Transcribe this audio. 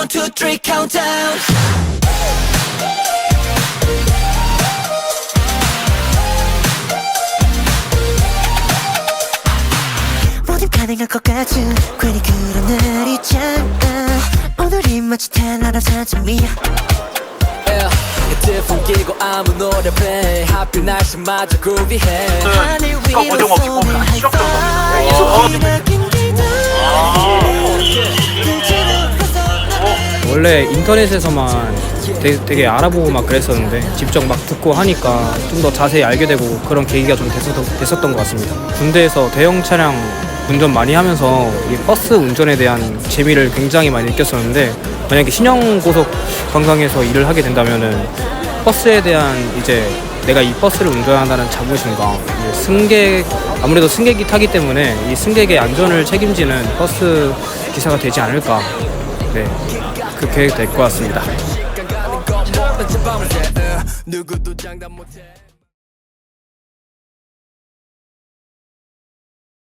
one, two, three, countdown. 뭐든 가능할 것 같은 괜히 그런 날 있잖아. 오늘이 마치 아침이야. Yeah. 이제 풍기고 아무 노래 play. 하필 날씨마저 groovy해. 하늘 이거 위로 고정 없이 쏘는 원래 인터넷에서만 되게, 되게 알아보고 막 그랬었는데 직접 막 듣고 하니까 좀 더 자세히 알게 되고 그런 계기가 좀 됐었던, 됐었던 것 같습니다. 군대에서 대형 차량 운전 많이 하면서 이 버스 운전에 대한 재미를 굉장히 많이 느꼈었는데 만약에 신형 고속 관광에서 일을 하게 된다면은 버스에 대한 이제 내가 이 버스를 운전한다는 자부심과 승객 아무래도 승객이 타기 때문에 이 승객의 안전을 책임지는 버스 기사가 되지 않을까 네 그렇게 될것 같습니다.